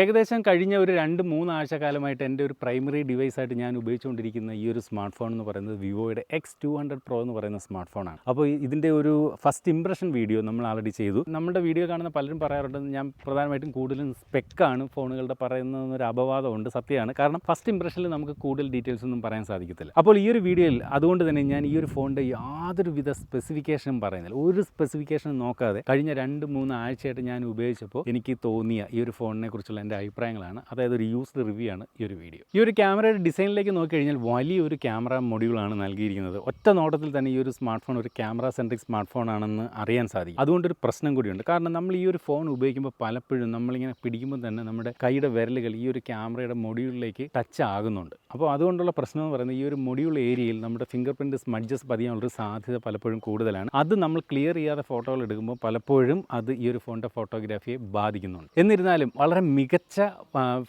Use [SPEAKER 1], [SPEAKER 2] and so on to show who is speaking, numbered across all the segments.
[SPEAKER 1] ഏകദേശം കഴിഞ്ഞ ഒരു രണ്ട് മൂന്നാഴ്ച ആഴ്ചക്കാലമായിട്ട് എന്റെ ഒരു പ്രൈമറി ഡിവൈസായിട്ട് ഞാൻ ഉപയോഗിച്ചുകൊണ്ടിരിക്കുന്ന ഈ ഒരു സ്മാർട്ട് ഫോൺ എന്ന് പറയുന്നത് വിവോയുടെ എക്സ് ടു ഹൺഡ്രഡ് പ്രോ എന്ന് പറയുന്ന സ്മാർട്ട് ഫോണാണ് അപ്പോൾ ഇതിന്റെ ഒരു ഫസ്റ്റ് ഇംപ്രഷൻ വീഡിയോ നമ്മൾ ആൾറെഡി ചെയ്തു. നമ്മുടെ വീഡിയോ കാണുന്ന പലരും പറയാറുണ്ട് ഞാൻ പ്രധാനമായിട്ടും കൂടുതലും സ്പെക്കാണ് ഫോണുകളുടെ പറയുന്നതെന്നൊരു അപവാദമുണ്ട് സത്യമാണ്. കാരണം ഫസ്റ്റ് ഇംപ്രഷനിൽ നമുക്ക് കൂടുതൽ ഡീറ്റെയിൽസ് ഒന്നും പറയാൻ സാധിക്കത്തില്ല. അപ്പോൾ ഈ ഒരു വീഡിയോയിൽ അതുകൊണ്ട് തന്നെ ഞാൻ ഈ ഒരു ഫോണിന്റെ യാതൊരു വിധ സ്പെസിഫിക്കേഷനും പറയുന്നില്ല. ഒരു സ്പെസിഫിക്കേഷൻ നോക്കാതെ കഴിഞ്ഞ രണ്ട് മൂന്ന് ആഴ്ചയായിട്ട് ഞാൻ ഉപയോഗിച്ചപ്പോൾ എനിക്ക് തോന്നിയ ഈ ഒരു ഫോണിനെ കുറിച്ചുള്ള എന്റെ അഭിപ്രായങ്ങളാണ്. അതായത് ഒരു യൂസ്ഡ് റിവ്യൂ ആണ് ഈ ഒരു വീഡിയോ ഈ ഒരു ക്യാമറയുടെ ഡിസൈനിലേക്ക് നോക്കി കഴിഞ്ഞാൽ വലിയൊരു ക്യാമറ മൊഡ്യൂളാണ് നൽകിയിരിക്കുന്നത്. ഒറ്റ നോട്ടത്തിൽ തന്നെ ഈ ഒരു സ്മാർട്ട് ഫോൺ ഒരു ക്യാമറ സെൻട്രിക് സ്മാർട്ട് ഫോൺ ആണെന്ന് അറിയാൻ സാധിക്കും. അതുകൊണ്ടൊരു പ്രശ്നം കൂടിയുണ്ട്. കാരണം നമ്മൾ ഈ ഒരു ഫോൺ ഉപയോഗിക്കുമ്പോൾ പലപ്പോഴും നമ്മളിങ്ങനെ പിടിക്കുമ്പോൾ തന്നെ നമ്മുടെ കൈയുടെ വിരലുകൾ ഈ ഒരു ക്യാമറയുടെ മൊഡ്യൂളിലേക്ക് ടച്ച് ആകുന്നുണ്ട്. അപ്പോൾ അതുകൊണ്ടുള്ള പ്രശ്നം എന്ന് പറയുന്നത് ഈ ഒരു മൊഡ്യൂൾ ഏരിയയിൽ നമ്മുടെ ഫിംഗർ പ്രിന്റ് സ്മഡ്ജസ് പതിയാനുള്ളൊരു സാധ്യത പലപ്പോഴും കൂടുതലാണ്. അത് നമ്മൾ ക്ലിയർ ചെയ്യാതെ ഫോട്ടോകൾ എടുക്കുമ്പോൾ പലപ്പോഴും അത് ഈ ഒരു ഫോണിന്റെ ഫോട്ടോഗ്രാഫിയെ ബാധിക്കുന്നുണ്ട്. എന്നിരുന്നാലും വളരെ മികച്ച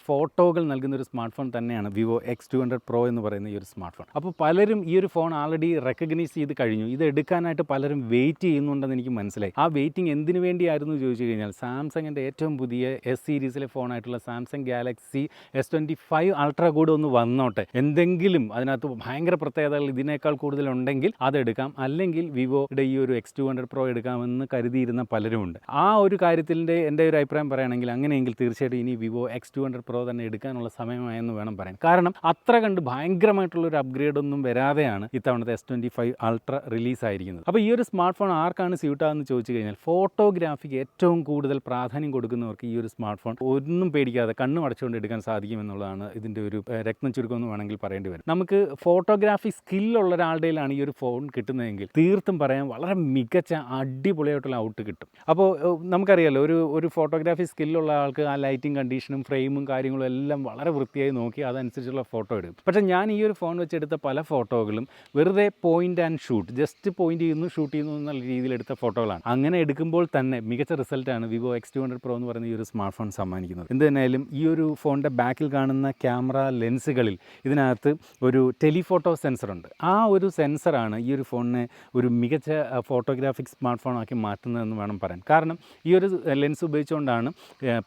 [SPEAKER 1] ഫോട്ടോകൾ നൽകുന്ന ഒരു സ്മാർട്ട് ഫോൺ തന്നെയാണ് Vivo X two hundred Pro എന്ന് പറയുന്ന ഈ ഒരു സ്മാർട്ട് ഫോൺ അപ്പോൾ പലരും ഈ ഒരു ഫോൺ ആൾറെഡി റെക്കഗ്നൈസ് ചെയ്ത് കഴിഞ്ഞു. ഇത് എടുക്കാനായിട്ട് പലരും വെയിറ്റ് ചെയ്യുന്നുണ്ടെന്ന് എനിക്ക് മനസ്സിലായി. ആ വെയിറ്റിംഗ് എന്തിനു വേണ്ടിയായിരുന്നു ചോദിച്ചു കഴിഞ്ഞാൽ സാംസങ്ങിന്റെ ഏറ്റവും പുതിയ എസ് സീരീസിലെ ഫോണായിട്ടുള്ള Samsung Galaxy S twenty five Ultra കൂടെ ഒന്ന് വന്നോട്ടെ. എന്തെങ്കിലും അതിനകത്ത് ഭയങ്കര പ്രത്യേകതകൾ ഇതിനേക്കാൾ കൂടുതലുണ്ടെങ്കിൽ അതെടുക്കാം. അല്ലെങ്കിൽ വിവോയുടെ ഈ ഒരു എക്സ് ടു ഹൺഡ്രഡ് പ്രോ എടുക്കാമെന്ന് കരുതിയിരുന്ന പലരുമുണ്ട്. ആ ഒരു കാര്യത്തിന്റെ എന്റെ ഒരു അഭിപ്രായം പറയുകയാണെങ്കിൽ അങ്ങനെയെങ്കിൽ തീർച്ചയായിട്ടും ഇനി Vivo X two hundred Pro തന്നെ എടുക്കാനുള്ള സമയമായെന്ന് വേണം പറയാൻ. കാരണം അത്ര കണ്ട് ഭയങ്കരമായിട്ടുള്ള ഒരു അപ്ഗ്രേഡ് ഒന്നും വരാതെയാണ് ഇത്തവണത്തെ S twenty five Ultra release ആയിരിക്കുന്നത്. അപ്പോൾ ഈ ഒരു സ്മാർട്ട് ഫോൺ ആർക്കാണ് സ്യൂട്ടാന്ന് ചോദിച്ചു കഴിഞ്ഞാൽ ഫോട്ടോഗ്രാഫിക്ക് ഏറ്റവും കൂടുതൽ പ്രാധാന്യം കൊടുക്കുന്നവർക്ക് ഈ ഒരു സ്മാർട്ട് ഫോൺ ഒന്നും പേടിക്കാതെ കണ്ണു അടച്ചുകൊണ്ട് എടുക്കാൻ സാധിക്കും എന്നുള്ളതാണ് ഇതിന്റെ ഒരു രക്തം ചുരുക്കം എന്ന് വേണമെങ്കിൽ പറയേണ്ടി വരും. നമുക്ക് ഫോട്ടോഗ്രാഫി സ്കില്ലുള്ള ഒരാളുടെയിലാണ് ഈ ഒരു ഫോൺ കിട്ടുന്നതെങ്കിൽ തീർത്തും പറയാൻ വളരെ മികച്ച അടിപൊളിയായിട്ടുള്ള ഔട്ട് കിട്ടും. അപ്പോൾ നമുക്കറിയാലോ ഒരു ഒരു ഫോട്ടോഗ്രാഫി സ്കില്ലുള്ള ആൾക്ക് ആ ലൈറ്റിംഗ് കണ്ടീഷനും ഫ്രെയിമും കാര്യങ്ങളും എല്ലാം വളരെ വൃത്തിയായി നോക്കി അതനുസരിച്ചുള്ള ഫോട്ടോ എടുക്കും. പക്ഷേ ഞാൻ ഈ ഒരു ഫോൺ വെച്ചെടുത്ത പല ഫോട്ടോകളും വെറുതെ point and shoot just point ചെയ്യുന്നു ഷൂട്ട് ചെയ്യുന്നു എന്നുള്ള രീതിയിൽ എടുത്ത ഫോട്ടോകളാണ്. അങ്ങനെ എടുക്കുമ്പോൾ തന്നെ മികച്ച റിസൾട്ടാണ് Vivo X two hundred Pro എന്ന് പറയുന്ന ഈ ഒരു സ്മാർട്ട് ഫോൺ സമ്മാനിക്കുന്നത്. എന്ത് തന്നെയായാലും ഈ ഒരു ഫോണിന്റെ ബാക്കിൽ കാണുന്ന ക്യാമറ ലെൻസുകളിൽ ഇതിനകത്ത് ഒരു ടെലിഫോട്ടോ സെൻസറുണ്ട് ആ ഒരു സെൻസറാണ് ഈ ഒരു ഫോണിനെ ഒരു മികച്ച ഫോട്ടോഗ്രാഫിക് സ്മാർട്ട് ഫോണാക്കി മാറ്റുന്നതെന്ന് വേണം പറയാൻ. കാരണം ഈ ഒരു ലെൻസ് ഉപയോഗിച്ചുകൊണ്ടാണ്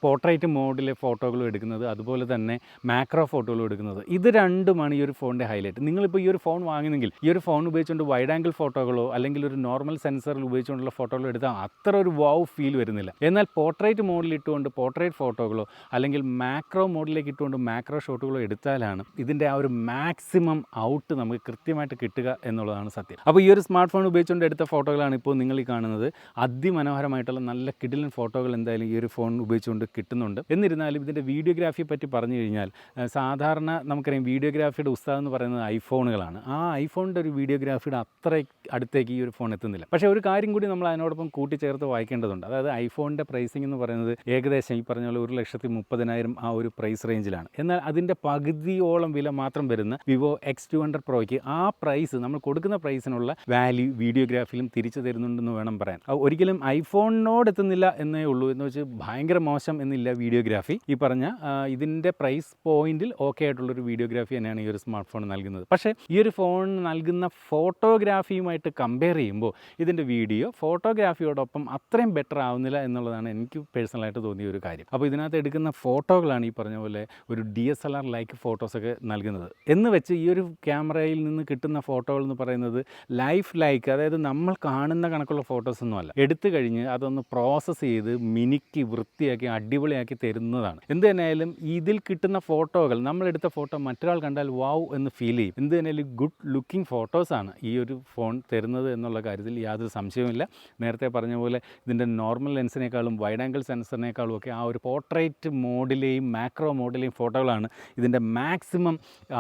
[SPEAKER 1] പോർട്രേറ്റ് മോഡിലെ ഫോട്ടോകളും എടുക്കുന്നത് അതുപോലെ തന്നെ മാക്രോ ഫോട്ടോകളും എടുക്കുന്നത്. ഇത് രണ്ടുമാണ് ഈ ഒരു ഫോണിന്റെ ഹൈലൈറ്റ് നിങ്ങളിപ്പോൾ ഈ ഒരു ഫോൺ വാങ്ങുന്നെങ്കിൽ ഈ ഒരു ഫോൺ ഉപയോഗിച്ചുകൊണ്ട് വൈഡ് ആംഗിൾ ഫോട്ടോകളോ അല്ലെങ്കിൽ ഒരു നോർമൽ സെൻസറിൽ ഉപയോഗിച്ചുകൊണ്ടുള്ള ഫോട്ടോകളോ എടുത്താൽ അത്ര ഒരു വാവ് ഫീൽ വരുന്നില്ല. എന്നാൽ പോർട്രേറ്റ് മോഡിൽ ഇട്ടുകൊണ്ട് പോർട്രേറ്റ് ഫോട്ടോകളോ അല്ലെങ്കിൽ മാക്രോ മോഡിലേക്ക് ഇട്ടുകൊണ്ട് മാക്രോ ഷോട്ടുകളോ എടുത്താലാണ് ഇതിന്റെ ആ ഒരു മാക്സിമം ഔട്ട് നമുക്ക് കൃത്യമായിട്ട് കിട്ടുക എന്നുള്ളതാണ് സത്യം. അപ്പോൾ ഈ ഒരു സ്മാർട്ട് ഫോൺ ഉപയോഗിച്ചുകൊണ്ട് എടുത്ത ഫോട്ടോകളാണ് ഇപ്പോൾ നിങ്ങൾ ഈ കാണുന്നത്. അതിമനോഹരമായിട്ടുള്ള നല്ല കിടിലൻ ഫോട്ടോകൾ എന്തായാലും ഈ ഒരു ഫോൺ ഉപയോഗിച്ചുകൊണ്ട് കിട്ടുന്നുണ്ട്. എന്നിരുന്നാലും ഇതിന്റെ വീഡിയോഗ്രാഫിയെ പറ്റി പറഞ്ഞു കഴിഞ്ഞാൽ സാധാരണ നമുക്കറിയാം വീഡിയോഗ്രാഫിയുടെ ഉസ്താദ് എന്ന് പറയുന്നത് ഐഫോണുകളാണ്. ആ ഐഫോണിന്റെ ഒരു വീഡിയോഗ്രാഫിയുടെ അത്ര അടുത്തേക്ക് ഈ ഒരു ഫോൺ എത്തുന്നില്ല. പക്ഷേ ഒരു കാര്യം കൂടി നമ്മൾ അതിനോടൊപ്പം കൂട്ടിച്ചേർത്ത് വായിക്കേണ്ടതുണ്ട്. അതായത് ഐഫോണിന്റെ പ്രൈസിംഗ് എന്ന് പറയുന്നത് ഏകദേശം ഈ പറഞ്ഞ പോലെ ഒരു ലക്ഷത്തി മുപ്പതിനായിരം ആ ഒരു പ്രൈസ് റേഞ്ചിലാണ്. എന്നാൽ അതിന്റെ പകുതിയോളം വില മാത്രം വരുന്ന വിവോ എക്സ് ടു ഹൺഡ്രഡ് പ്രോയ്ക്ക് ആ പ്രൈസ് നമ്മൾ കൊടുക്കുന്ന പ്രൈസിനുള്ള വാല്യൂ വീഡിയോഗ്രാഫിയിലും തിരിച്ചു തരുന്നുണ്ടെന്ന് വേണം പറയാൻ. ഒരിക്കലും ഐഫോണിനോട് എത്തുന്നില്ല എന്നേ ഉള്ളൂ എന്ന് വെച്ച് ഭയങ്കര മോശം എന്നില്ല വീഡിയോഗ്രാഫി. ഈ പറഞ്ഞ ഇതിന്റെ പ്രൈസ് പോയിന്റിൽ ഓക്കെ ആയിട്ടുള്ളൊരു വീഡിയോഗ്രാഫി തന്നെയാണ് ഈ ഒരു സ്മാർട്ട് ഫോൺ നൽകുന്നത്. പക്ഷേ ഈ ഒരു ഫോൺ നൽകുന്ന ഫോട്ടോഗ്രാഫിയുമായിട്ട് കമ്പയർ ചെയ്യുമ്പോൾ ഇതിന്റെ വീഡിയോ ഫോട്ടോഗ്രാഫിയോടൊപ്പം അത്രയും ബെറ്റർ ആവുന്നില്ല എന്നുള്ളതാണ് എനിക്ക് പേഴ്സണലായിട്ട് തോന്നിയ ഒരു കാര്യം. അപ്പോൾ ഇതിനകത്ത് എടുക്കുന്ന ഫോട്ടോകളാണ് ഈ പറഞ്ഞ പോലെ ഒരു D S L R like ഫോട്ടോസൊക്കെ നൽകുന്നത്. എന്ന് വെച്ച് ഈ ഒരു ക്യാമറയിൽ നിന്ന് കിട്ടുന്ന ഫോട്ടോകൾ എന്ന് പറയുന്നത് ലൈഫ് ലൈക്ക് അതായത് നമ്മൾ കാണുന്ന കണക്കുള്ള ഫോട്ടോസ് ഒന്നും അല്ല. എടുത്തു കഴിഞ്ഞ് അതൊന്ന് പ്രോസസ്സ് ചെയ്ത് മിനുക്കി വൃത്തിയാക്കി അടിപൊളിയാക്കി തരുന്നതാണ്. എന്ത് തന്നെയായാലും ഇതിൽ കിട്ടുന്ന ഫോട്ടോകൾ നമ്മൾ നമ്മളെടുത്ത ഫോട്ടോ മറ്റൊരാൾ കണ്ടാൽ വാവ് എന്ന് ഫീൽ ചെയ്യും. എന്ത് തന്നെയായാലും ഗുഡ് ലുക്കിംഗ് ഫോട്ടോസാണ് ഈ ഒരു ഫോൺ തരുന്നത് എന്നുള്ള കാര്യത്തിൽ യാതൊരു സംശയവുമില്ല. നേരത്തെ പറഞ്ഞ പോലെ ഇതിന്റെ നോർമൽ ലെൻസിനേക്കാളും വൈഡ് ആംഗിൾ സെൻസറിനേക്കാളും ഒക്കെ ആ ഒരു പോർട്രേറ്റ് മോഡിലെയും മാക്രോ മോഡിലെയും ഫോട്ടോകളാണ് ഇതിന്റെ മാക്സിമം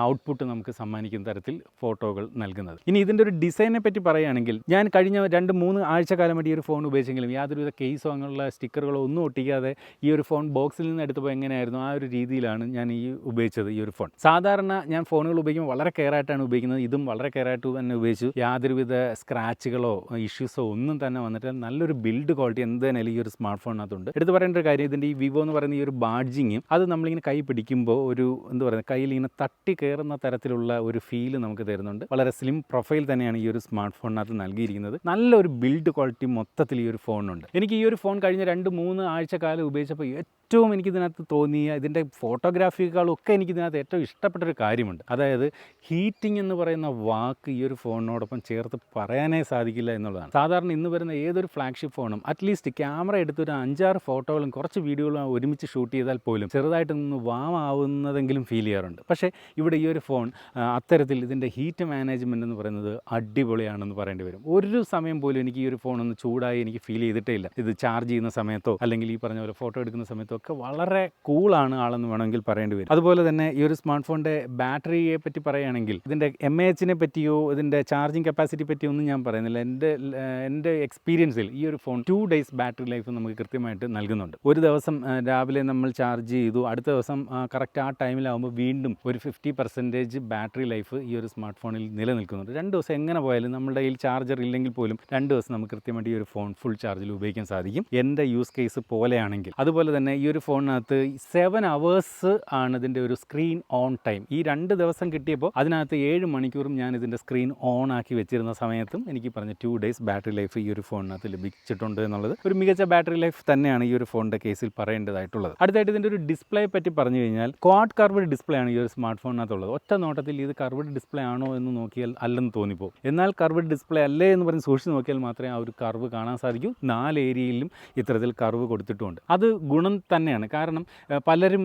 [SPEAKER 1] ഔട്ട്പുട്ട് നമുക്ക് സമ്മാനിക്കുന്ന തരത്തിൽ ഫോട്ടോകൾ നൽകുന്നത്. ഇനി ഇതിന്റെ ഒരു ഡിസൈനെ പറ്റി പറയുകയാണെങ്കിൽ ഞാൻ കഴിഞ്ഞ രണ്ട് മൂന്ന് ആഴ്ചക്കാലമായിട്ട് ഈ ഒരു ഫോൺ ഉപയോഗിച്ചെങ്കിലും യാതൊരുവിധ കേസോ അങ്ങനെയുള്ള സ്റ്റിക്കറുകളോ ഒന്നും ഒട്ടിക്കാതെ ഈ ഒരു ഫോൺ ബോക്സിൽ നിന്ന് എടുത്തപ്പോൾ എങ്ങനെയായിരുന്നു ആ ഒരു രീതിയിലാണ് ഞാൻ ഈ ഉപയോഗിച്ചത് ഈ ഒരു ഫോൺ. സാധാരണ ഞാൻ ഫോണുകൾ ഉപയോഗിക്കുമ്പോൾ വളരെ കെയറായിട്ടാണ് ഉപയോഗിക്കുന്നത്. ഇതും വളരെ കെയറായിട്ട് തന്നെ ഉപയോഗിച്ചു. യാതൊരുവിധ സ്ക്രാച്ചുകളോ ഇഷ്യൂസോ ഒന്നും തന്നെ വന്നിട്ട് നല്ലൊരു ബിൽഡ് ക്വാളിറ്റി എന്ത് തന്നെ ഈ ഒരു സ്മാർട്ട് ഫോണിനകത്തുണ്ട് എടുത്ത് പറയേണ്ട ഒരു കാര്യം ഇതിന്റെ ഈ വിവോ എന്ന് പറയുന്ന ഈ ഒരു ബാഡ്ജിങ് അത് നമ്മളിങ്ങനെ കൈ പിടിക്കുമ്പോൾ ഒരു എന്താ പറയുക കയ്യിൽ ഇങ്ങനെ തട്ടി കയറുന്ന തരത്തിലുള്ള ഒരു ഫീൽ നമുക്ക് തരുന്നുണ്ട്. വളരെ സ്ലിം പ്രൊഫൈൽ തന്നെയാണ് ഈ ഒരു സ്മാർട്ട് ഫോണിനകത്ത് നൽകിയിരിക്കുന്നത് നല്ലൊരു ബിൽഡ് ക്വാളിറ്റി മൊത്തത്തിൽ ഈ ഒരു ഫോണുണ്ട് എനിക്ക് ഈ ഒരു ഫോൺ കഴിഞ്ഞ രണ്ട് മൂന്ന് ആഴ്ച കാലം ഉപയോഗിച്ചപ്പോൾ ഏറ്റവും എനിക്ക് എനിക്കിതിനകത്ത് തോന്നിയ ഇതിന്റെ ഫോട്ടോഗ്രാഫികളൊക്കെ എനിക്കിതിനകത്ത് ഏറ്റവും ഇഷ്ടപ്പെട്ട ഒരു കാര്യമുണ്ട്. അതായത് ഹീറ്റിംഗ് എന്ന് പറയുന്ന വാക്ക് ഈ ഒരു ഫോണിനോടൊപ്പം ചേർത്ത് പറയാനേ സാധിക്കില്ല എന്നുള്ളതാണ്. സാധാരണ ഇന്ന് വരുന്ന ഏതൊരു ഫ്ലാഗ്ഷിപ്പ് ഫോണും അറ്റ്ലീസ്റ്റ് ക്യാമറ എടുത്ത് ഒരു അഞ്ചാറ് ഫോട്ടോകളും കുറച്ച് വീഡിയോകളും ഒരുമിച്ച് ഷൂട്ട് ചെയ്താൽ പോലും ചെറുതായിട്ടൊന്ന് വാം ആവുന്നതെങ്കിലും ഫീൽ ചെയ്യാറുണ്ട്. പക്ഷേ ഇവിടെ ഈ ഒരു ഫോൺ അത്തരത്തിൽ ഇതിന്റെ ഹീറ്റ് മാനേജ്മെന്റ് എന്ന് പറയുന്നത് അടിപൊളിയാണെന്ന് പറയേണ്ടി വരും. ഒരു സമയം പോലും എനിക്ക് ഈ ഒരു ഫോൺ ഒന്ന് ചൂടായി എനിക്ക് ഫീൽ ചെയ്തിട്ടേ ഇല്ല. ഇത് ചാർജ് ചെയ്യുന്ന സമയത്തോ അല്ലെങ്കിൽ ഈ പറഞ്ഞ പോലെ ഫോട്ടോ എടുക്കുന്ന സമയത്തോ ഒക്കെ വളരെ കൂളാണ് ആളെന്ന് വേണമെങ്കിൽ പറയേണ്ടി വരും. അതുപോലെ തന്നെ ഈ ഒരു സ്മാർട്ട് ഫോണിന്റെ ബാറ്ററിയെ പറ്റി പറയുകയാണെങ്കിൽ ഇതിന്റെ എം എ എച്ചിനെ പറ്റിയോ ഇതിന്റെ ചാർജിങ് കപ്പാസിറ്റി പറ്റിയോ ഒന്നും ഞാൻ പറയുന്നില്ല. എന്റെ എന്റെ എക്സ്പീരിയൻസിൽ ഈ ഒരു phone two days battery life നമുക്ക് കൃത്യമായിട്ട് നൽകുന്നുണ്ട്. ഒരു ദിവസം രാവിലെ നമ്മൾ ചാർജ് ചെയ്തു. അടുത്ത ദിവസം കറക്റ്റ് ആ ടൈമിലാവുമ്പോൾ വീണ്ടും ഒരു ഫിഫ്റ്റി പെർസെന്റേജ് ബാറ്ററി ലൈഫ് ഈ ഒരു സ്മാർട്ട് ഫോണിൽ നിലനിൽക്കുന്നുണ്ട്. രണ്ട് ദിവസം എങ്ങനെ പോയാലും നമ്മുടെ കയ്യിൽ ചാർജർ ഇല്ലെങ്കിൽ പോലും രണ്ട് ദിവസം നമുക്ക് കൃത്യമായിട്ട് ഈ ഒരു ഫോൺ ഫുൾ ചാർജിൽ ഉപയോഗിക്കാൻ സാധിക്കും. എന്റെ യൂസ് കേസ് പോലെയാണെങ്കിൽ. അതുപോലെ തന്നെ ഈ ഒരു ഫോണിനകത്ത് സെവൻ അവേഴ്സ് ആണ് ഇതിന്റെ ഒരു സ്ക്രീൻ ഓൺ ടൈം ഈ രണ്ട് ദിവസം കിട്ടിയപ്പോൾ അതിനകത്ത് ഏഴ് മണിക്കൂറും ഞാൻ ഇതിന്റെ സ്ക്രീൻ ഓൺ ആക്കി വെച്ചിരുന്ന സമയത്തും എനിക്ക് പറഞ്ഞ ടു ഡേയ്സ് ബാറ്ററി ലൈഫ് ഈ ഒരു ഫോണിനകത്ത് ലഭിച്ചിട്ടുണ്ട് എന്നുള്ളത് ഒരു മികച്ച ബാറ്ററി ലൈഫ് തന്നെയാണ് ഈ ഒരു ഫോണിന്റെ കേസിൽ പറയേണ്ടതായിട്ടുള്ളത്. അടുത്തായിട്ട് ഇതിന്റെ ഒരു ഡിസ്പ്ലേയെ പറ്റി പറഞ്ഞു കഴിഞ്ഞാൽ ക്വാഡ് കർവഡ് ഡിസ്പ്ലേ ആണ് ഈ ഒരു സ്മാർട്ട് ഫോണിനകത്തുള്ളത് ഒറ്റ നോട്ടത്തിൽ ഇത് കർവഡ് ഡിസ്പ്ലേ ആണോ എന്ന് നോക്കിയാൽ അല്ലെന്ന് തോന്നിപ്പോകും എന്നാൽ കർവ്ഡ് ഡിസ്പ്ലേ അല്ലേ എന്ന് പറഞ്ഞ് സൂക്ഷിച്ച് നോക്കിയാൽ മാത്രമേ ആ ഒരു കർവ് കാണാൻ സാധിക്കൂ. നാല് ഏരിയയിലും ഇത്തരത്തിൽ കർവ് കൊടുത്തിട്ടുമുണ്ട്. അത് ഗുണം തന്നെയാണ്. കാരണം പലരും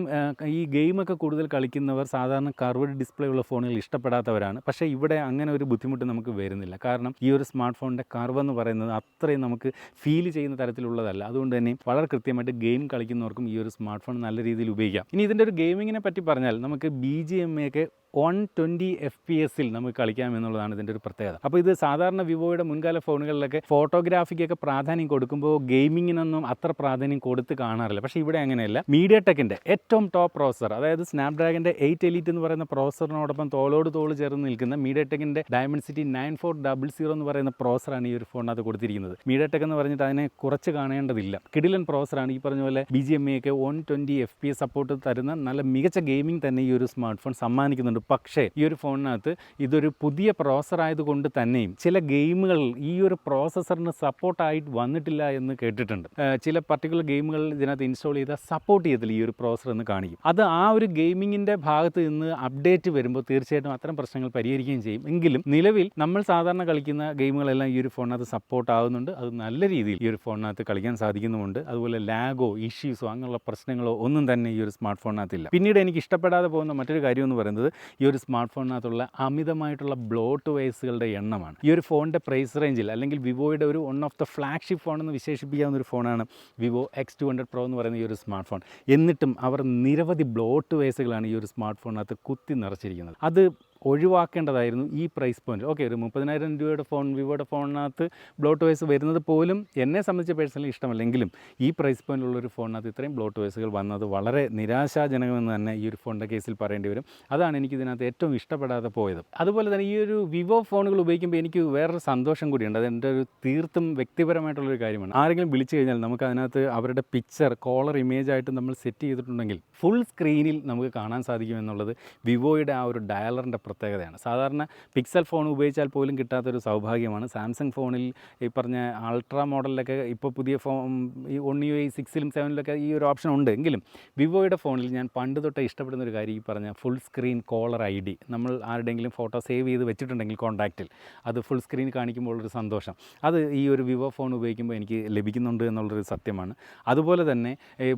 [SPEAKER 1] ഈ ഗെയിമൊക്കെ കൂടുതൽ കളിക്കുന്നവർ സാധാരണ കർവ്ഡ് ഡിസ്പ്ലേ ഉള്ള ഫോണുകൾ ഇഷ്ടപ്പെടാത്തവരാണ്. പക്ഷേ ഇവിടെ അങ്ങനെ ഒരു ബുദ്ധിമുട്ട് നമുക്ക് വരുന്നില്ല. കാരണം ഈ ഒരു സ്മാർട്ട് ഫോണിന്റെ കർവ് എന്ന് പറയുന്നത് അത്രയും നമുക്ക് ഫീൽ ചെയ്യുന്ന തരത്തിലുള്ളതല്ല. അതുകൊണ്ട് തന്നെ വളരെ കൃത്യമായിട്ട് ഗെയിം കളിക്കുന്നവർക്കും ഈ ഒരു സ്മാർട്ട് ഫോൺ നല്ല രീതിയിൽ ഉപയോഗിക്കാം. ഇനി ഇതിന്റെ ഒരു ഗെയിമിങ്ങിനെ പറ്റി പറഞ്ഞാൽ നമുക്ക് ബി ജി എം ഒക്കെ വൺ ട്വന്റി എഫ് പി എസിൽ നമുക്ക് കളിക്കാം എന്നുള്ളതാണ് ഇതിന്റെ ഒരു പ്രത്യേകത. അപ്പോൾ ഇത് സാധാരണ വിവോയുടെ മുൻകാല ഫോണുകളിലൊക്കെ ഫോട്ടോഗ്രാഫിക്കൊക്കെ പ്രാധാന്യം കൊടുക്കുമ്പോൾ ഗെയിമിങ്ങിനൊന്നും അത്ര പ്രാധാന്യം കൊടുത്ത് കാണാറില്ല. പക്ഷേ ഇവിടെ അങ്ങനെയല്ല. മീഡിയ ടെക്കിന്റെ ഏറ്റവും ടോപ്പ് പ്രോസസർ അതായത് സ്നാപ്ഡ്രാഗന്റെ എയ്റ്റ് എലീറ്റ് എന്ന് പറയുന്ന പ്രോസറിനോടൊപ്പം തോളോട് തോൾ ചേർന്ന് നിൽക്കുന്ന media ടെക്കിന്റെ Dimensity nine four double zero എന്ന് പറയുന്ന പ്രോസറാണ് ഈ ഒരു ഫോണിനകത്ത് കൊടുത്തിരിക്കുന്നത്. മീഡിയ ടെക് എന്ന് പറഞ്ഞിട്ട് അതിനെ കുറച്ച് കാണേണ്ടതില്ല. കിടിലൻ പ്രോസറാണ് ഈ പറഞ്ഞ പോലെ ബി ജി എം എ ഒക്കെ one twenty F P S support തരുന്ന നല്ല മികച്ച ഗെയിമിംഗ് തന്നെ ഈ ഒരു സ്മാർട്ട് ഫോൺ സമ്മാനിക്കുന്നുണ്ട്. പക്ഷേ ഈ ഒരു ഫോണിനകത്ത് ഇതൊരു പുതിയ പ്രോസർ ആയതുകൊണ്ട് തന്നെയും ചില ഗെയിമുകൾ ഈ ഒരു പ്രോസസ്സറിന് സപ്പോർട്ടായിട്ട് വന്നിട്ടില്ല എന്ന് കേട്ടിട്ടുണ്ട്. ചില പർട്ടിക്കുലർ ഗെയിമുകൾ ഇതിനകത്ത് ഇൻസ്റ്റാൾ ചെയ്താൽ സപ്പോർട്ട് ചെയ്തില്ല ഈ ഒരു പ്രോസർ എന്ന് കാണിക്കും. അത് ആ ഒരു ഗെയിമിങ്ങിന്റെ ഭാഗത്ത് നിന്ന് അപ്ഡേറ്റ് വരുമ്പോൾ തീർച്ചയായിട്ടും അത്തരം പ്രശ്നങ്ങൾ പരിഹരിക്കുകയും ചെയ്യും. എങ്കിലും നിലവിൽ നമ്മൾ സാധാരണ കളിക്കുന്ന ഗെയിമുകളെല്ലാം ഈ ഒരു ഫോണിനകത്ത് സപ്പോർട്ട് ആകുന്നുണ്ട് അത് നല്ല രീതിയിൽ ഈ ഒരു ഫോണിനകത്ത് കളിക്കാൻ സാധിക്കുന്നുമുണ്ട്. അതുപോലെ ലാഗോ ഇഷ്യൂസോ അങ്ങനെയുള്ള പ്രശ്നങ്ങളോ ഒന്നും തന്നെ ഈ ഒരു സ്മാർട്ട് ഫോണിനകത്തില്ല പിന്നീട് എനിക്ക് ഇഷ്ടപ്പെടാതെ പോകുന്ന മറ്റൊരു കാര്യം എന്ന് പറയുന്നത് ഈ ഒരു സ്മാർട്ട് ഫോണിനകത്തുള്ള അമിതമായിട്ടുള്ള ബ്ലോട്ട് വേസുകളുടെ എണ്ണമാണ്. ഈ ഒരു ഫോണിന്റെ പ്രൈസ് റേഞ്ചിൽ അല്ലെങ്കിൽ വിവോയുടെ ഒരു one of the flagship phone എന്ന് വിശേഷിപ്പിക്കാവുന്ന ഒരു ഫോണാണ് Vivo X two hundred Pro എന്ന് പറയുന്ന ഈ ഒരു സ്മാർട്ട് ഫോൺ എന്നിട്ടും അവർ നിരവധി ബ്ലോട്ട് വേസുകളാണ് ഈ ഒരു സ്മാർട്ട് ഫോണിനകത്ത് കുത്തി നിറച്ചിരിക്കുന്നത്. അത് ഒഴിവാക്കേണ്ടതായിരുന്നു ഈ പ്രൈസ് പോയിന്റ് ഓക്കെ ഒരു മുപ്പതിനായിരം രൂപയുടെ ഫോൺ വിവോയുടെ ഫോണിനകത്ത് ബ്ലോട്ട് വയസ്സ് വരുന്നത് പോലും എന്നെ സംബന്ധിച്ച് പേഴ്സണലി ഇഷ്ടമല്ലെങ്കിലും ഈ പ്രൈസ് പോയിന്റുള്ള ഒരു ഫോണിനകത്ത് ഇത്രയും ബ്ലോട്ട് വയസ്സുകൾ വന്നത് വളരെ നിരാശാജനകമെന്ന് തന്നെ ഈ ഒരു ഫോണിന്റെ കേസിൽ പറയേണ്ടി വരും. അതാണ് എനിക്ക് ഇതിനകത്ത് ഏറ്റവും ഇഷ്ടപ്പെടാതെ പോയത്. അതുപോലെ തന്നെ ഈ ഒരു വിവോ ഫോണുകൾ ഉപയോഗിക്കുമ്പോൾ എനിക്ക് വേറൊരു സന്തോഷം കൂടിയുണ്ട്. അത് എന്റെ ഒരു തീർത്തും വ്യക്തിപരമായിട്ടുള്ളൊരു കാര്യമാണ്. ആരെങ്കിലും വിളിച്ചു കഴിഞ്ഞാൽ നമുക്ക് അതിനകത്ത് അവരുടെ പിക്ചർ കോളർ ഇമേജ് ആയിട്ട് നമ്മൾ സെറ്റ് ചെയ്തിട്ടുണ്ടെങ്കിൽ ഫുൾ സ്ക്രീനിൽ നമുക്ക് കാണാൻ സാധിക്കും എന്നുള്ളത് വിവോയുടെ ആ ഒരു ഡയലറിന്റെ പ്രത്യേകതയാണ്. സാധാരണ പിക്സൽ ഫോൺ ഉപയോഗിച്ചാൽ പോലും കിട്ടാത്തൊരു സൗഭാഗ്യമാണ്. സാംസങ് ഫോണിൽ ഈ പറഞ്ഞ അൾട്രാ മോഡലിലൊക്കെ ഇപ്പോൾ പുതിയ ഫോൺ ഈ ഒൺ യു ഐ സിക്സിലും സെവനിലൊക്കെ ഈ ഒരു ഓപ്ഷൻ ഉണ്ട്. എങ്കിലും വിവോയുടെ ഫോണിൽ ഞാൻ പണ്ട് തൊട്ടേ ഇഷ്ടപ്പെടുന്ന ഒരു കാര്യം ഈ പറഞ്ഞ full screen caller I D നമ്മൾ ആരുടെയെങ്കിലും ഫോട്ടോ സേവ് ചെയ്ത് വെച്ചിട്ടുണ്ടെങ്കിൽ കോൺടാക്റ്റിൽ അത് ഫുൾ സ്ക്രീൻ കാണിക്കുമ്പോൾ ഒരു സന്തോഷം. അത് ഈ ഒരു വിവോ ഫോൺ ഉപയോഗിക്കുമ്പോൾ എനിക്ക് ലഭിക്കുന്നുണ്ട് എന്നുള്ളൊരു സത്യമാണ്. അതുപോലെ തന്നെ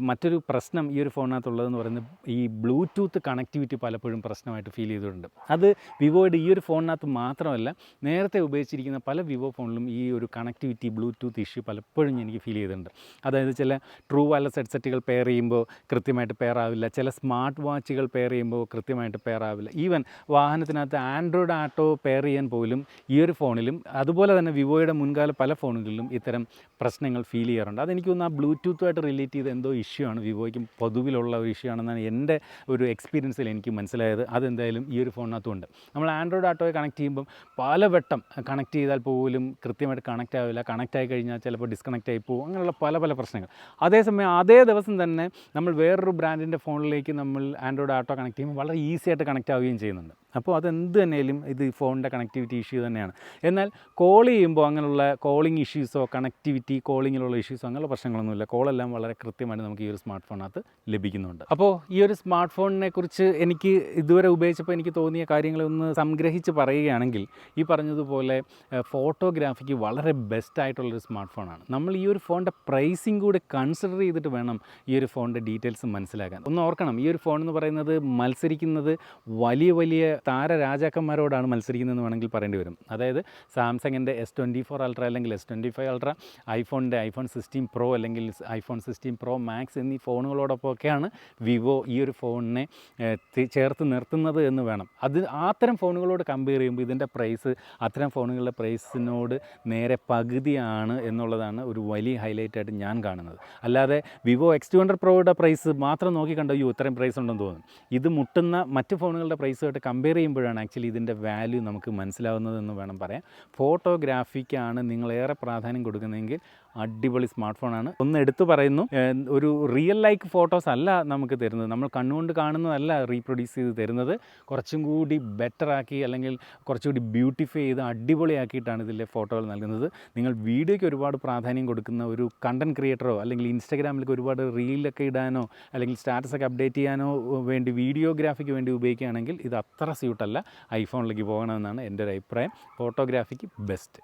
[SPEAKER 1] മറ്റൊരു പ്രശ്നം ഈ ഒരു ഫോണിനകത്തുള്ളതെന്ന് പറയുന്നത് ഈ ബ്ലൂടൂത്ത് കണക്ടിവിറ്റി പലപ്പോഴും പ്രശ്നമായിട്ട് ഫീൽ ചെയ്തിട്ടുണ്ട്. അത് വിവോയുടെ ഈ ഒരു ഫോണിനകത്ത് മാത്രമല്ല നേരത്തെ ഉപയോഗിച്ചിരിക്കുന്ന പല വിവോ ഫോണിലും ഈ ഒരു കണക്ടിവിറ്റി ബ്ലൂടൂത്ത് ഇഷ്യൂ പലപ്പോഴും എനിക്ക് ഫീൽ ചെയ്തിട്ടുണ്ട്. അതായത് ചില ട്രൂ വയർലെസ് ഹെഡ്സെറ്റുകൾ പെയർ ചെയ്യുമ്പോൾ കൃത്യമായിട്ട് പെയർ ആവില്ല ചില സ്മാർട്ട് വാച്ചുകൾ പെയർ ചെയ്യുമ്പോൾ കൃത്യമായിട്ട് പെയർ ആവില്ല. ഈവൻ വാഹനത്തിനകത്ത് ആൻഡ്രോയിഡ് ആട്ടോ പെയർ ചെയ്യാൻ പോലും ഈ ഒരു ഫോണിലും അതുപോലെ തന്നെ വിവോയുടെ മുൻകാല പല ഫോണുകളിലും ഇത്തരം പ്രശ്നങ്ങൾ ഫീൽ ചെയ്യാറുണ്ട്. അതെനിക്ക് തോന്നുന്നു ആ ബ്ലൂടൂത്തുമായിട്ട് റിലേറ്റ് ചെയ്ത് എന്തോ ഇഷ്യൂ ആണ് വിവോയ്ക്കും പൊതുവിലുള്ള ഒരു ഇഷ്യൂ ആണെന്നാണ് എന്റെ ഒരു എക്സ്പീരിയൻസിൽ എനിക്ക് മനസ്സിലായത്. അതെന്തായാലും ഈ ഒരു ഫോണിനകത്തുണ്ട് നമ്മൾ ആൻഡ്രോയിഡ് ആട്ടോയെ കണക്ട് ചെയ്യുമ്പം പല വട്ടം കണക്ട് ചെയ്താൽ പോലും കൃത്യമായിട്ട് കണക്റ്റ് ആവില്ല. കണക്റ്റ് ആയി കഴിഞ്ഞാൽ ചിലപ്പോൾ ഡിസ്കണക്റ്റ് ആയി പോകും. അങ്ങനെയുള്ള പല പല പ്രശ്നങ്ങൾ. അതേസമയം അതേ ദിവസം തന്നെ നമ്മൾ വേറൊരു ബ്രാൻഡിന്റെ ഫോണിലേക്ക് നമ്മൾ ആൻഡ്രോയിഡ് ആട്ടോ കണക്ട് ചെയ്യുമ്പോൾ വളരെ ഈസി ആയിട്ട് കണക്റ്റ് ആവുകയും ചെയ്യുന്നുണ്ട്. അപ്പോൾ അതെന്ത് തന്നെയാലും ഇത് ഫോണിന്റെ കണക്ടിവിറ്റി ഇഷ്യൂ തന്നെയാണ്. എന്നാൽ കോൾ ചെയ്യുമ്പോൾ അങ്ങനെയുള്ള കോളിംഗ് ഇഷ്യൂസോ കണക്ടിവിറ്റി കോളിങ്ങിലുള്ള ഇഷ്യൂസോ അങ്ങനെയുള്ള പ്രശ്നങ്ങളൊന്നുമില്ല. കോളെല്ലാം വളരെ കൃത്യമായിട്ട് നമുക്ക് ഈ ഒരു സ്മാർട്ട് ഫോണിനകത്ത് ലഭിക്കുന്നുണ്ട്. അപ്പോൾ ഈ ഒരു സ്മാർട്ട് ഫോണിനെ കുറിച്ച് എനിക്ക് ഇതുവരെ ഉപയോഗിച്ചപ്പോൾ എനിക്ക് തോന്നിയ കാര്യങ്ങളൊന്ന് സംഗ്രഹിച്ച് പറയുകയാണെങ്കിൽ ഈ പറഞ്ഞതുപോലെ ഫോട്ടോഗ്രാഫിക്ക് വളരെ ബെസ്റ്റ് ആയിട്ടുള്ളൊരു സ്മാർട്ട് ഫോണാണ് നമ്മൾ ഈ ഒരു ഫോണിന്റെ പ്രൈസിങ് കൂടി കൺസിഡർ ചെയ്തിട്ട് വേണം ഈ ഒരു ഫോണിന്റെ ഡീറ്റെയിൽസ് മനസ്സിലാക്കാൻ. ഒന്ന് ഓർക്കണം ഈ ഒരു ഫോൺ എന്ന് പറയുന്നത് മത്സരിക്കുന്നത് വലിയ വലിയ താര രാജാക്കന്മാരോടാണ് മത്സരിക്കുന്നതെന്ന് വേണമെങ്കിൽ പറയേണ്ടി വരും. അതായത് സാംസങ്ങിന്റെ എസ് ട്വന്റി ഫോർ അൾട്ര അല്ലെങ്കിൽ എസ് ട്വന്റി ഫൈവ് അൾട്ര ഐഫോണിന്റെ ഐഫോൺ സിക്സ്റ്റീൻ പ്രോ അല്ലെങ്കിൽ ഐഫോൺ സിക്സ്റ്റീൻ പ്രോ മാക്സ് എന്നീ ഫോണുകളോടൊപ്പമൊക്കെയാണ് വിവോ ഈ ഒരു ഫോണിനെ ചേർത്ത് നിർത്തുന്നത് എന്ന് വേണം. അത് അത്തരം ഫോണുകളോട് കമ്പയർ ചെയ്യുമ്പോൾ ഇതിന്റെ പ്രൈസ് അത്തരം ഫോണുകളുടെ പ്രൈസിനോട് നേരെ പകുതിയാണ് എന്നുള്ളതാണ് ഒരു വലിയ ഹൈലൈറ്റ് ആയിട്ട് ഞാൻ കാണുന്നത്. അല്ലാതെ വിവോ എക്സ് ടു ഹൺഡ്രഡ് പ്രോയുടെ പ്രൈസ് മാത്രം നോക്കി കണ്ടോ അയ്യോ ഇത്രയും പ്രൈസ് ഉണ്ടെന്ന് തോന്നും ഇത് മുട്ടുന്ന മറ്റ് ഫോണുകളുടെ പ്രൈസുമായിട്ട് കമ്പയർ ചെയ്യുമ്പോഴാണ് ആക്ച്വലി ഇതിന്റെ വാല്യൂ നമുക്ക് മനസ്സിലാവുന്നതെന്ന് വേണം പറയാം ഫോട്ടോഗ്രാഫിക്കാണ് നിങ്ങളേറെ പ്രാധാന്യം കൊടുക്കുന്നതെങ്കിൽ അടിപൊളി സ്മാർട്ട് ഫോണാണ് ഒന്ന് എടുത്തു പറയുന്നു. ഒരു റിയൽ ലൈക്ക് ഫോട്ടോസ് അല്ല നമുക്ക് തരുന്നത്. നമ്മൾ കണ്ണുകൊണ്ട് കാണുന്നതല്ല റീപ്രൊഡ്യൂസ് ചെയ്ത് തരുന്നത്. കുറച്ചും കൂടി ബെറ്റർ ആക്കി അല്ലെങ്കിൽ കുറച്ചുകൂടി ബ്യൂട്ടിഫൈ ചെയ്ത് അടിപൊളിയാക്കിയിട്ടാണ് ഇതിലെ ഫോട്ടോകൾ നൽകുന്നത്. നിങ്ങൾ വീഡിയോയ്ക്ക് ഒരുപാട് പ്രാധാന്യം കൊടുക്കുന്ന ഒരു കണ്ടന്റ് ക്രിയേറ്ററോ അല്ലെങ്കിൽ ഇൻസ്റ്റാഗ്രാമിലേക്ക് ഒരുപാട് റീലൊക്കെ ഇടാനോ അല്ലെങ്കിൽ സ്റ്റാറ്റസൊക്കെ അപ്ഡേറ്റ് ചെയ്യാനോ വേണ്ടി വീഡിയോഗ്രാഫിക്ക് വേണ്ടി ഉപയോഗിക്കുകയാണെങ്കിൽ ഇത് അത്ര സ്യൂട്ടല്ല ഐഫോണിലേക്ക് പോകണമെന്നാണ് എന്റെ ഒരു അഭിപ്രായം. ഫോട്ടോഗ്രാഫിക്ക് ബെസ്റ്റ്